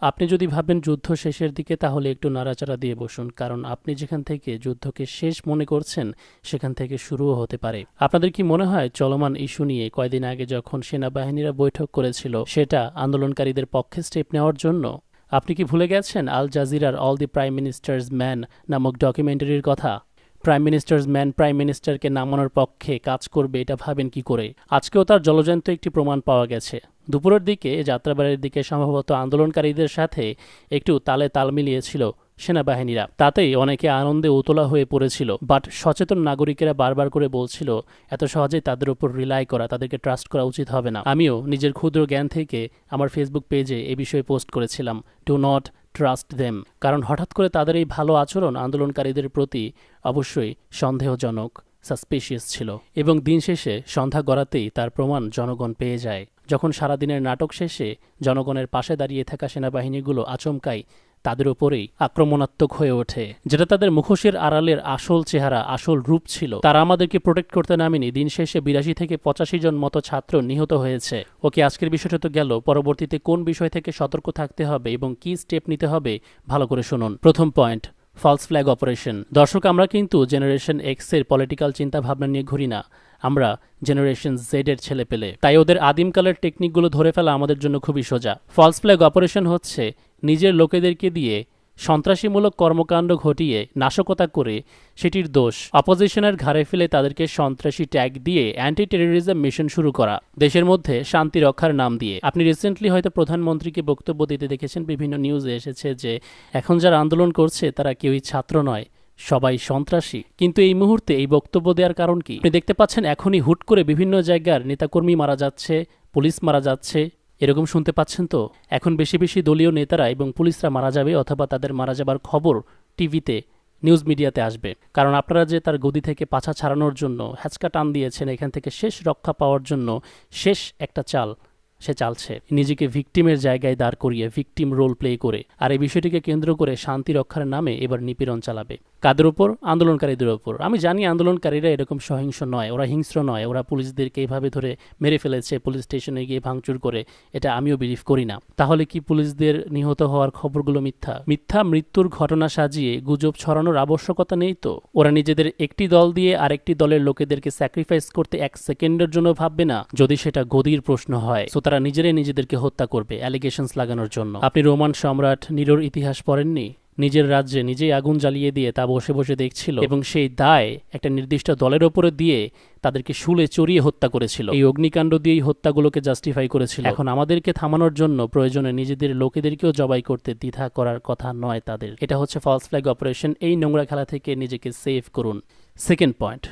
আপনি যদি ভাবেন যুদ্ধ শেষের দিকে, তাহলে একটু নাড়াচাড়া দিয়ে বসুন, কারণ আপনি যেখান থেকে যুদ্ধকে শেষ মনে করছেন, সেখান থেকে শুরুও হতে পারে। আপনাদের কি মনে হয়, চলমান ইস্যু নিয়ে কয়দিন আগে যখন সেনাবাহিনীরা বৈঠক করেছিল, সেটা আন্দোলনকারীদের পক্ষে স্টেপ নেওয়ার জন্য? আপনি কি ভুলে গেছেন আল জাজিরার all the prime minister's man নামক ডকুমেন্টারির কথা? প্রাইম মিনিস্টার্স ম্যান, প্রাইম মিনিস্টারকে নামানোর পক্ষে কাজ করবে, এটা ভাবেন কি করে? আজকেও তার জলজান্ত একটি প্রমাণ পাওয়া গেছে। দুপুরের দিকে, যাত্রাবাড়ির দিকে সম্ভবত আন্দোলনকারীদের সাথে একটু তালে তাল মিলিয়েছিল সেনাবাহিনীরা। তাতেই অনেকে আনন্দে উতলা হয়ে পড়েছিল। বাট সচেতন নাগরিকেরা বারবার করে বলছিল, এত সহজেই তাদের উপর রিলাই করা, তাদেরকে ট্রাস্ট করা উচিত হবে না। আমিও নিজের ক্ষুদ্র জ্ঞান থেকে আমার ফেসবুক পেজে এ বিষয়ে পোস্ট করেছিলাম টু নট ট্রাস্ট দেম কারণ হঠাৎ করে তাদের এই ভালো আচরণ আন্দোলনকারীদের প্রতি অবশ্যই সন্দেহজনক সাসপিশিয়াস ছিল। এবং দিন শেষে সন্ধ্যা গড়াতেই তার প্রমাণ জনগণ পেয়ে যায়। যখন সারাদিনের নাটক শেষে জনগণের পাশে দাঁড়িয়ে থাকা সেনাবাহিনীগুলো আচমকাই তাদের ওপরেই আক্রমণাত্মক হয়ে ওঠে। যেটা তাদের মুখোশের আড়ালের আসল চেহারা, আসল রূপ ছিল। তারা আমাদেরকে প্রোটেক্ট করতে নামেনি। দিন শেষে বিরাশি থেকে পঁচাশি জন মতো ছাত্র নিহত হয়েছে। ওকে, আজকের বিষয়টা তো গেল। পরবর্তীতে কোন বিষয় থেকে সতর্ক থাকতে হবে এবং কি স্টেপ নিতে হবে, ভালো করে শুনুন। প্রথম পয়েন্ট ফলস ফ্ল্যাগ অপারেশন দর্শক, আমরা কিন্তু জেনারেশন এক্সের পলিটিক্যাল চিন্তাভাবনা নিয়ে ঘুরি না। আমরা জেনারেশন জেড এর ছেলে পেলে। তাই ওদের আদিমকালের টেকনিকগুলো ধরে ফেলা আমাদের জন্য খুবই সোজা। ফলস ফ্ল্যাগ অপারেশন হচ্ছে নিজের লোকেদেরকে দিয়ে সন্ত্রাসীমূলক কর্মকাণ্ড ঘটিয়ে নাশকতা করে সেটির দোষ। অপোজিশনের ঘাড়ে ফেলে তাদেরকে সন্ত্রাসী ট্যাগ দিয়ে অ্যান্টি টেরোরিজম মিশন শুরু করা। দেশের মধ্যে শান্তি রক্ষার নাম দিয়ে। আপনি রিসেন্টলি হয়তো প্রধানমন্ত্রীকে বক্তব্য দিতে দেখেছেন, বিভিন্ন নিউজে এসেছে যে এখন যারা আন্দোলন করছে তারা কেউই ছাত্র নয়। সবাই সন্ত্রাসী। কিন্তু এই মুহূর্তে এই বক্তব্য দেওয়ার কারণ কি? আপনি দেখতে পাচ্ছেন এখনই হুট করে বিভিন্ন জায়গার নেতাকর্মী মারা যাচ্ছে, পুলিশ মারা যাচ্ছে। এরকম শুনতে পাচ্ছেন তো? এখন বেশি বেশি দলীয় নেতারা এবং পুলিশরা মারা যাবে অথবা তাদের মারা যাবার খবর টিভিতে, নিউজ মিডিয়াতে আসবে। কারণ আপনারা যে তার গদি থেকে পাছা ছাড়ানোর জন্য হ্যাচকা টান দিয়েছেন, এখান থেকে শেষ রক্ষা পাওয়ার জন্য শেষ একটা চাল সে চালছে। নিজেকে ভিকটিমের জায়গায় দাঁড় করিয়ে, ভিকটিম রোল প্লে করে। আর এই বিষয়টিকে কেন্দ্র করে শান্তি রক্ষার নামে এবার নিপীড়ন চালাবে। কাদের ওপর আন্দোলনকারীদের ওপর আমি জানি আন্দোলনকারীরা এরকম সহিংস নয়, ওরা হিংস্র নয়, ওরা পুলিশদেরকে এইভাবে ধরে মেরে ফেলেছে, পুলিশ স্টেশনে গিয়ে ভাঙচুর করে, এটা আমিও বিলিভ করি না। তাহলে কি পুলিশদের নিহত হওয়ার খবরগুলো মিথ্যা? মিথ্যা মৃত্যুর ঘটনা সাজিয়ে গুজব ছড়ানোর আবশ্যকতা নেই তো? ওরা নিজেদের একটি দল দিয়ে আরেকটি দলের লোকেদেরকে স্যাক্রিফাইস করতে এক সেকেন্ডের জন্য ভাববে না, যদি সেটা গদির প্রশ্ন হয়। তো তারা নিজেরাই নিজেদেরকে হত্যা করবে অ্যালিগেশনস লাগানোর জন্য। আপনি রোমান সম্রাট নিরোর ইতিহাস পড়েননি? নিজের রাজ্যে নিজেই আগুন জ্বালিয়ে দিয়ে তা বসে বসে দেখছিল এবং সেই দায় একটা নির্দিষ্ট দলের ওপরে দিয়ে তাদেরকে শুলে চড়িয়ে হত্যা করেছিল। এই অগ্নিকাণ্ড দিয়েই হত্যাগুলোকে জাস্টিফাই করেছিল। এখন আমাদেরকে থামানোর জন্য প্রয়োজনে নিজেদের লোকেদেরকেও জবাই করতে দ্বিধা করার কথা নয় তাদের। এটা হচ্ছে ফলস ফ্ল্যাগ অপারেশন এই নোংরা খেলা থেকে নিজেকে সেভ করুন। Second point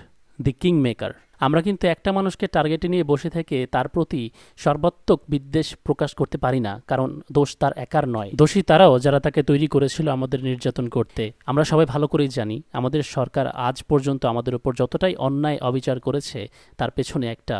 the king maker আমরা কিন্তু একটা মানুষকে টার্গেটে নিয়ে বসে থেকে তার প্রতি সর্বাত্মক বিদ্বেষ প্রকাশ করতে পারি না, কারণ দোষ তার একার নয়। দোষী তারাও যারা তাকে তৈরি করেছিল আমাদের নির্যাতন করতে। আমরা সবাই ভালো করেই জানি, আমাদের সরকার আজ পর্যন্ত আমাদের উপর যতটাই অন্যায় অবিচার করেছে, তার পেছনে একটা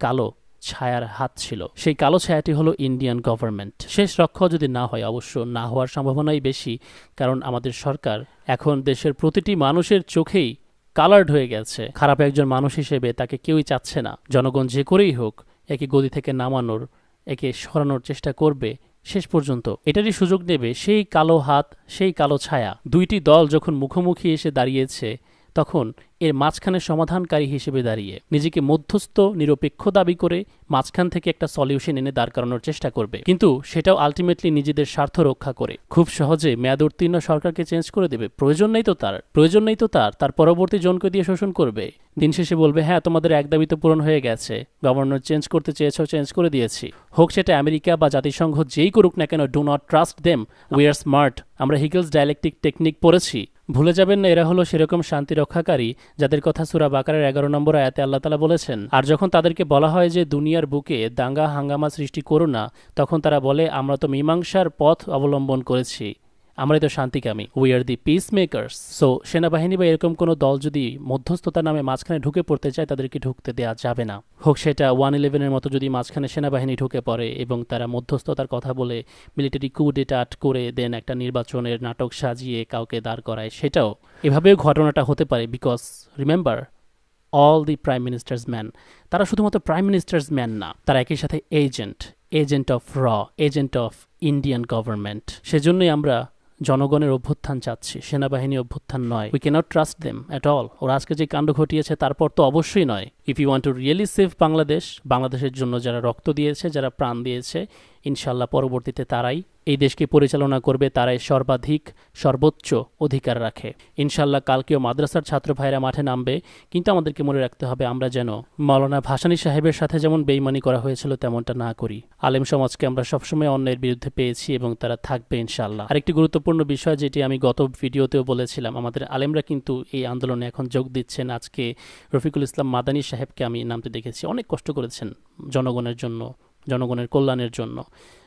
কালো ছায়ার হাত ছিল। সেই কালো ছায়াটি হলো ইন্ডিয়ান গভর্নমেন্ট শেষ রক্ষা যদি না হয়, অবশ্য না হওয়ার সম্ভাবনাই বেশি, কারণ আমাদের সরকার এখন দেশের প্রতিটি মানুষের চোখেই কালার্ড হয়ে গেছে। খারাপ একজন মানুষ হিসেবে তাকে কেউই চাচ্ছে না। জনগণ যে করেই হোক, একে গদি থেকে নামানোর, একে সরানোর চেষ্টা করবে শেষ পর্যন্ত। এটারই সুযোগ নেবে সেই কালো হাত, সেই কালো ছায়া। দুইটি দল যখন মুখোমুখি এসে দাঁড়িয়েছে, তখন এর মাঝখানে সমাধানকারী হিসেবে দাঁড়িয়ে নিজেকে মধ্যস্থ, নিরপেক্ষ দাবি করে মাঝখান থেকে একটা সলিউশন এনে দাঁড় করানোর চেষ্টা করবে। কিন্তু সেটাও আলটিমেটলি নিজেদের স্বার্থ রক্ষা করে। খুব সহজে মেয়াদ উত্তীর্ণ সরকারকে চেঞ্জ করে দেবে। প্রয়োজন নেই তো তার। প্রয়োজন নেই তো তার। তার পরবর্তী জনকে দিয়ে শোষণ করবে। দিন শেষে বলবে হ্যাঁ তোমাদের এক দাবি তো পূরণ হয়ে গেছে। গভর্নর চেঞ্জ করতে চেয়েছ, চেঞ্জ করে দিয়েছি। হোক সেটা আমেরিকা বা জাতিসংঘ যেই করুক না কেন do not trust them we are smart আমরা হিগলস ডায়ালেকটিক টেকনিক পড়েছি। ভুলে যাবেন না, এরা হলো সেরকম শান্তি রক্ষাকারী যাদের কথা সুরা বাকারের এগারো নম্বর আয়াতে আল্লাহ তালা বলেছেন, আর যখন তাদেরকে বলা হয় যে দুনিয়ার বুকে দাঙ্গা, হাঙ্গামা সৃষ্টি করো না, তখন তারা বলে, আমরা তো মীমাংসার পথ অবলম্বন করেছি। আমরাই তো শান্তিকামী। We are the peace makers so সেনাবাহিনী বা এরকম কোনো দল যদি মধ্যস্থতার নামে মাঝখানে ঢুকে পড়তে চায়, তাদেরকে ঢুকতে দেওয়া যাবে না। হোক, সেটা ওয়ান ইলেভেনের মতো যদি মাঝখানে সেনাবাহিনী ঢুকে পড়ে এবং তারা মধ্যস্থতার কথা বলে মিলিটারি কু ডেটাট করে দেন একটা নির্বাচনের নাটক সাজিয়ে কাউকে দাঁড় করায়, সেটাও এভাবেও ঘটনাটা হতে পারে because remember all the prime minister's man তারা শুধুমাত্র প্রাইম মিনিস্টার্স ম্যান না, তারা একই সাথে এজেন্ট এজেন্ট অফ র এজেন্ট অফ ইন্ডিয়ান গভর্নমেন্ট সেজন্যই আমরা জনগণের অভ্যুত্থান চাচ্ছি, সেনাবাহিনী অভ্যুত্থান নয়। We cannot trust them at all ওরা আজকে যে কাণ্ড ঘটিয়েছে তারপর তো অবশ্যই নয়। If you want to really save Bangladesh বাংলাদেশের জন্য যারা রক্ত দিয়েছে, যারা প্রাণ দিয়েছে ইনশাল্লাহ পরবর্তীতে তারাই এই দেশকে পরিচালনা করবে, তারাই সর্বাধিক, সর্বোচ্চ অধিকার রাখে। ইনশাল্লাহ কালকেও মাদ্রাসার ছাত্র ভাইরা মাঠে নামবে, কিন্তু আমাদেরকে মনে রাখতে হবে আমরা যেন মৌলানা ভাসানী সাহেবের সাথে যেমন বেইমানি করা হয়েছিল তেমনটা না করি। আলেম সমাজকে আমরা সবসময় অন্যের বিরুদ্ধে পেয়েছি এবং তারা থাকবে ইনশাল্লাহ। আরেকটি গুরুত্বপূর্ণ বিষয় যেটি আমি গত ভিডিওতেও বলেছিলাম, আমাদের আলেমরা কিন্তু এই আন্দোলনে এখন যোগ দিচ্ছেন। আজকে রফিকুল ইসলাম মাদানী সাহেবকে আমি নামতে দেখেছি। অনেক কষ্ট করেছেন জনগণের জন্য। জনগণের কল্যাণের জন্য।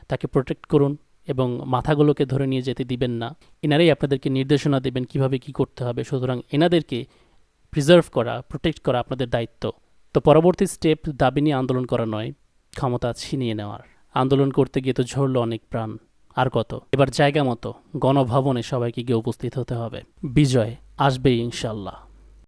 তাকে প্রোটেক্ট করুন এবং মাথাগুলোকে ধরে নিয়ে যেতে দিবেন না। এনারাই আপনাদেরকে নির্দেশনা দেবেন কীভাবে কি করতে হবে। সুতরাং এনাদেরকে প্রিজার্ভ করা প্রোটেক্ট করা আপনাদের দায়িত্ব। তো পরবর্তী স্টেপ দাবি নিয়ে আন্দোলন করা নয়, ক্ষমতা ছিনিয়ে নেওয়ার। আন্দোলন করতে গিয়ে তো ঝরল অনেক প্রাণ। আর কত? এবার জায়গা মতো, গণভবনে সবাইকে গিয়ে উপস্থিত হতে হবে। বিজয় আসবেই ইনশাল্লাহ